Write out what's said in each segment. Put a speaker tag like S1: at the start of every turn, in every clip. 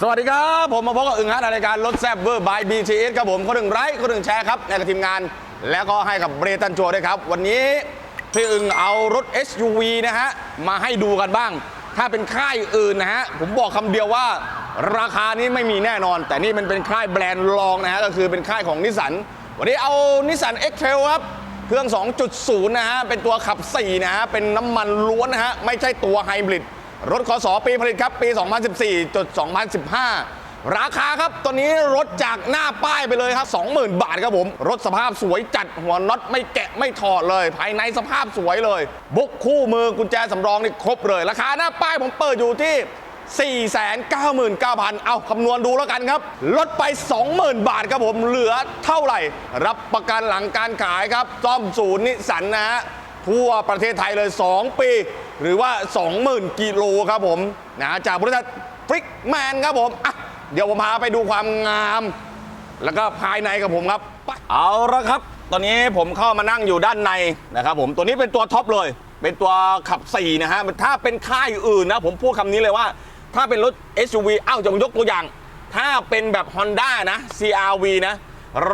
S1: สวัสดีครับ ผมมาพบกับอึงฮัทรายการรถแซ่บเบอร์บายบีทีเอสครับผมคนหนึ่งไลค์คนหนึ่งแชร์ครับในกับทีมงาน แล้วก็ให้กับเบรตันโจด้วยครับ วันนี้พี่อึงเอารถ SUV นะฮะ มาให้ดูกันบ้าง ถ้าเป็นค่ายอื่นนะฮะ ผมบอกคำเดียวว่า ราคานี้ไม่มีแน่นอน แต่นี่มันเป็นค่ายแบรนด์รองนะฮะ ก็คือเป็นค่ายของนิสสันวันนี้เอานิสสัน X-Trail ครับเครื่อง 2.0 นะฮะ เป็นตัวขับ 4 นะฮะ เป็นน้ำมันล้วนนะฮะ ไม่ใช่ตัวไฮบริด รถคสปีผลิตครับ ปี 2014จด2015 ราคาครับตัวนี้รถจากหน้าป้ายไปเลยครับ 20,000 บาทครับผม รถสภาพสวยจัดหัวน็อตไม่แกะไม่ถอดเลย ภายในสภาพสวยเลย บุกคู่มือกุญแจสำรองนี่ครบเลย ราคาหน้าป้ายผมเปิดอยู่ที่499,000 เอาคำนวณดูแล้วกันครับ ลดไป 20,000 บาทครับผมเหลือเท่าไหร่ รับประกันหลังการขายครับซ่อมศูนย์นิสันนะฮะทั่วประเทศไทยเลย 2 ปี หรือว่า 20,000 กิโลครับผมนะจากบริษัทฟริกแมนครับผมอะเดี๋ยวผมพาไปดูความงาม แล้วก็ภายในกับผมครับไปเอาละครับ ตอนนี้ผมเข้ามานั่งอยู่ด้านในนะครับผมตัวนี้เป็นตัวท็อปเลย เป็นตัวขับ4นะฮะถ้าเป็นค่ายอื่นนะผมพูดคำนี้เลยว่า ถ้าเป็นรถ SUV เอ้าจะยกตัวอย่าง ถ้าเป็นแบบ Honda นะ CRV นะ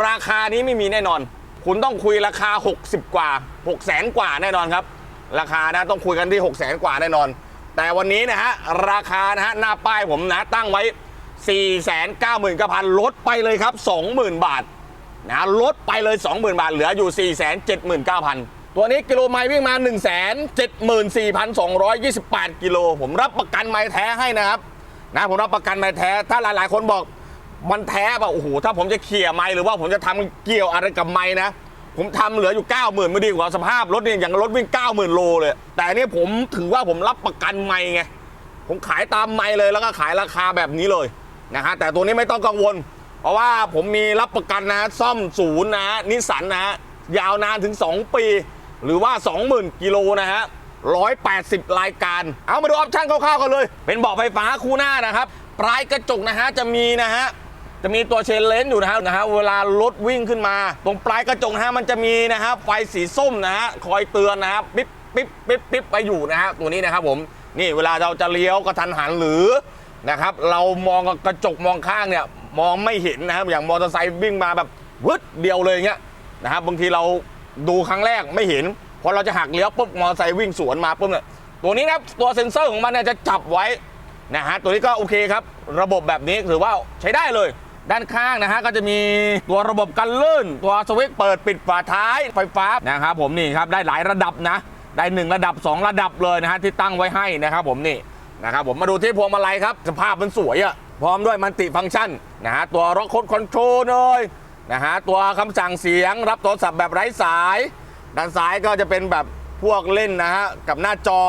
S1: ราคานี้ไม่มีแน่นอน คุณต้องคุยราคา 60 กว่า 6 0แสนกว่าแน่นอนครับ ราคานะต้องคุยกันที่ 6 0แสนกว่าแน่นอน แต่วันนี้นะฮะราคานะฮะหน้าป้ายผมนะตั้งไว้ 4 9 9 0 0 0ลดไปเลยครับ 20,000 บาทนะลดไปเลย 20,000 บาท เหลืออยู่ 479,000 ตัวนี้กิโลไมล์วิ่งมา 174,228 กิโล ผมรับประกันไมล์แท้ให้นะครับนะผมรับประกันไมล์แท้ถ้าหลาย ๆ คนบอกมันแท้ป่ะโอ้โหถ้าผมจะเขี่ยไมล์หรือว่าผมจะทำเกี่ยวอะไรกับไมล์นะ ผมทำเหลืออยู่ 90,000ไม่ดีกว่าสภาพรถเนี่ยอย่างรถวิ่ง 90,000 โลเลย แต่อันนี่ผมถือว่าผมรับประกันไมล์ไง ผมขายตามไมล์เลยแล้วก็ขายราคาแบบนี้เลยนะฮะแต่ตัวนี้ไม่ต้องกังวล เพราะว่าผมมีรับประกันนะซ่อมศูนย์นะฮะนิสสันนะฮะยาวนานถึง 2 ปี หรือว่า 20,000 กิโลนะฮะ180 รายการ เอามาดูออปชั่นคร่าวๆกันเลย เป็นเบาะไฟฟ้าคู่หน้านะครับ ปลายกระจกนะฮะจะมีนะฮะ จะมีตัวเชนเลนอยู่นะฮะนะฮะเวลารถวิ่งขึ้นมา ตรงปลายกระจกนะฮะมันจะมีนะฮะไฟสีส้มนะฮะคอยเตือนนะครับปิ๊บปิ๊บปิ๊บปิ๊บไปอยู่นะฮะตัวนี้นะครับผมนี่เวลาเราจะเลี้ยวกระทันหันหรือนะครับเรามองกระจกมองข้างเนี่ยมองไม่เห็นนะครับอย่างมอเตอร์ไซค์วิ่งมาแบบวึดเดียวเลยเงี้ยนะครับบางทีเราดูครั้งแรกไม่เห็นพอเราจะหักเลี้ยวปุ๊บมอเตอร์ไซค์วิ่งสวนมาปุ๊บเนี่ยตัวนี้นะครับตัวเซ็นเซอร์ของมันเนี่ยจะจับไว้นะฮะตัวนี้ก็โอเคครับ ระบบแบบนี้ถือว่าใช้ได้เลย ด้านข้างนะฮะก็จะมีตัวระบบกันลื่น ตัวสวิตช์เปิดปิดฝาท้ายไฟฟ้านะครับผมนี่ครับได้หลายระดับนะ ได้ 1 ระดับ 2 ระดับเลยนะฮะที่ตั้งไว้ให้นะครับผมนี่นะครับผมมาดูที่พวงมาลัยครับ สภาพมันสวยอะพร้อมด้วยมันติฟังก์ชันนะฮะตัวร็อกคดคอนโทรลเลยนะฮะตัวคำสั่งเสียงรับโทรศัพท์แบบไร้สาย ด้านซ้ายก็จะเป็นแบบพวกเล่นนะฮะกับหน้าจอ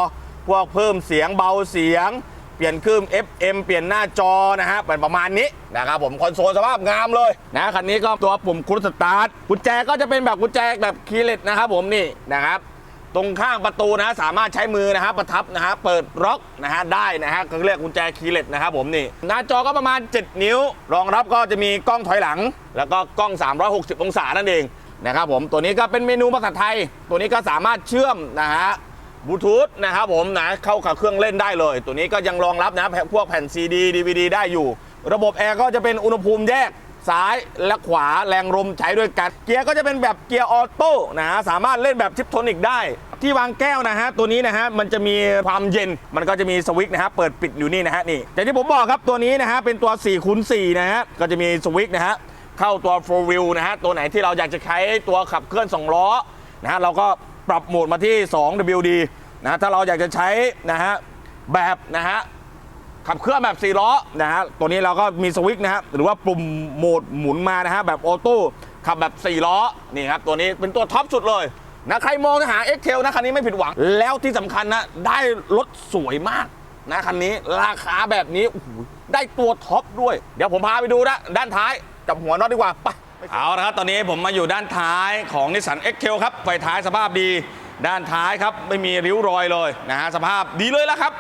S1: พวกเพิ่มเสียงเบาเสียง เปลี่ยนคลื่น FM เปลี่ยนหน้าจอนะฮะเป็นประมาณนี้นะครับผมคอนโซลสภาพงามเลยนะคันนี้ก็ตัวปุ่มครูสตาร์ทกุญแจก็จะเป็นแบบกุญแจแบบคีย์เลสนะครับผมนี่นะครับตรงข้างประตูนะฮะสามารถใช้มือนะฮะประทับนะฮะเปิดล็อกนะฮะได้นะฮะก็เรียกกุญแจคีย์เลสนะครับผมนี่หน้าจอก็ประมาณ 7 นิ้ว รองรับก็จะมีกล้องถอยหลัง แล้วก็กล้อง 360 องศานั่นเองนะครับผมตัวนี้ก็เป็นเมนูภาษาไทย ตัวนี้ก็สามารถเชื่อมนะฮะ บลูทูธนะครับผมนะเข้ากับเครื่องเล่นได้เลย ตัวนี้ก็ยังรองรับนะพวกแผ่น CD DVD ได้อยู่ ระบบแอร์ก็จะเป็นอุณหภูมิแยกซ้ายและขวาแรงลมใช้ด้วยกัน เกียร์ก็จะเป็นแบบเกียร์ออโต้นะฮะสามารถเล่นแบบทิปโทนิกได้ ที่วางแก้วนะฮะ ตัวนี้นะฮะ มันจะมีความเย็นมันก็จะมีสวิตช์นะฮะ เปิดปิดอยู่นี่นะฮะนี่อย่างที่ผมบอกครับตัวนี้นะฮะ เป็นตัว4คูณ4นะฮะ ก็จะมีสวิตช์นะฮะ เข้าตัว4 wheel นะฮะ ตัวไหนที่เราอยากจะใช้ตัวขับเคลื่อน2ล้อนะฮะเราก็ ปรับโหมดมาที่ 2 WD นะถ้าเราอยากจะใช้นะฮะแบบนะฮะขับเคลื่อนแบบ4ล้อนะฮะตัวนี้เราก็มีสวิตช์นะฮะหรือว่าปุ่มโหมดหมุนมานะฮะแบบออโต้ขับแบบ4ล้อนี่ครับตัวนี้เป็นตัวท็อปสุดเลยนะใครมองจะหา x t a i l นะคันนี้ไม่ผิดหวัง แล้วที่สำคัญนะได้รถสวยมากนะคันนี้ราคาแบบนี้ได้ตัวท็อปด้วย เดี๋ยวผมพาไปดูนะด้านท้ายจับหัวน็อตดีกว่าไป เอาละครับตอนนี้ผมมาอยู่ด้านท้ายของนิสสัน X t a i l ครับไฟท้ายสภาพดี ด้านท้ายครับไม่มีริ้วรอยเลยนะฮะสภาพดีเลยแล้วครับ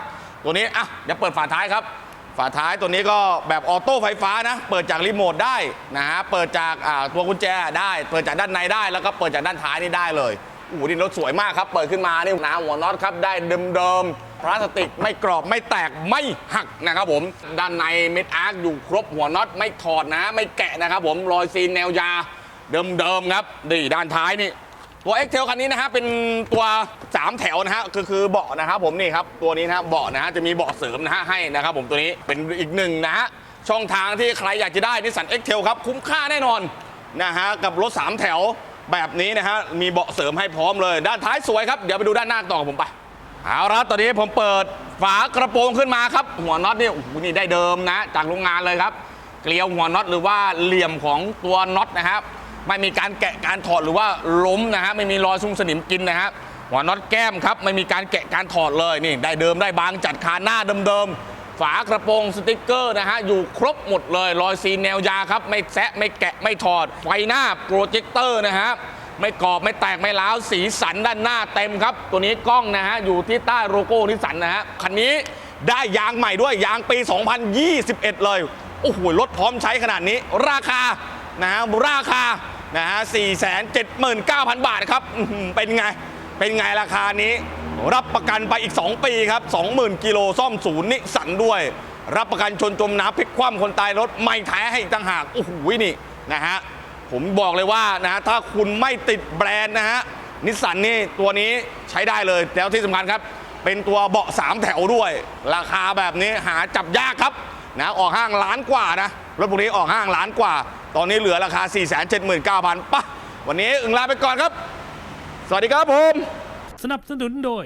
S1: ตัวนี้อะเดี๋ยวเปิดฝาท้ายครับ ฝาท้ายตัวนี้ก็แบบออโต้ไฟฟ้านะ เปิดจากรีโมทได้นะฮะเปิดจากอ่าตัวกุญแจได้ เปิดจากด้านในได้แล้วก็เปิดจากด้านท้ายนี่ได้เลยโอ้โหนี่รถสวยมากครับ เปิดขึ้นมานี่นะหัวน็อตครับได้เดิมๆ พลาสติกไม่กรอบไม่แตกไม่หักนะครับผม ด้านในเม็ดอาร์คอยู่ครบหัวน็อตไม่ถอดนะ ไม่แกะนะครับผมรอยซีนแนวยาเดิมๆครับดีด้านท้ายนี่ตัว x t a i l คันนี้นะฮะเป็นตัว 3 แถวนะฮะคือคือเบาะนะครับผมนี่ครับตัวนี้นะฮะเบาะนะฮะจะมีเบาะเสริมนะฮะให้นะครับผมตัวนี้เป็นอีกหนึ่งนะฮะช่องทางที่ใครอยากจะได้นิสสัน x t a i l ครับคุ้มค่าแน่นอนนะฮะกับรถ 3 แถวแบบนี้นะฮะมีเบาะเสริมให้พร้อมเลย ด้านท้ายสวยครับ เดี๋ยวไปดูด้านหน้าต่อผมไป เอาละตอนนี้ผมเปิดฝากระโปรงขึ้นมาครับ หัวน็อตนี่โอ้โหนี่ได้เดิมนะ จากโรงงานเลยครับ เกลียวหัวน็อตหรือว่าเหลี่ยมของตัวน็อตนะครับ ไม่มีการแกะการถอดหรือว่าล้มนะฮะไม่มีรอยซุ้มสนิมกินนะครับหัวน็อตแก้มครับไม่มีการแกะการถอดเลยนี่ ได้เดิมได้บางจัดคานหน้าเดิมๆฝากระโปรงสติกเกอร์นะฮะอยู่ครบหมดเลยรอยซีนแนวยาครับ ไม่แซะไม่แกะไม่ถอดไฟหน้าโปรเจคเตอร์นะฮะ ไม่กรอบไม่แตกไม่ล้าวสีสันด้านหน้าเต็มครับ ตัวนี้กล้องนะฮะอยู่ที่ใต้โลโก้นิสสันนะฮะคันนี้ได้ยางใหม่ด้วยยางปี 2021 เลยโอ้โหรถพร้อมใช้ขนาดนี้ ราคานะฮะราคานะฮะ479,000 บาทครับเป็นไง เป็นไงราคานี้ รับประกันไปอีก 2 ปีครับ 20,000 กิโลซ่อมศูนย์นิสันด้วย รับประกันชนจมน้ำพลิกคว่ำคนตายรถไม่แท้ให้อีกต่างหากโอ้โหนี่นะฮะ ผมบอกเลยว่านะฮะถ้าคุณไม่ติดแบรนด์นะฮะนิสสันนี่ตัวนี้ใช้ได้เลยแล้วที่สำคัญครับ เป็นตัวเบาะ 3 แถวด้วย ราคาแบบนี้หาจับยากครับนะออกห้างล้านกว่านะรถพวกนี้ออกห้างล้านกว่า ตอนนี้เหลือราคา 479,000ปะวันนี้อึงลาไปก่อนครับ สวัสดีครับผม
S2: สนับสนุนโดย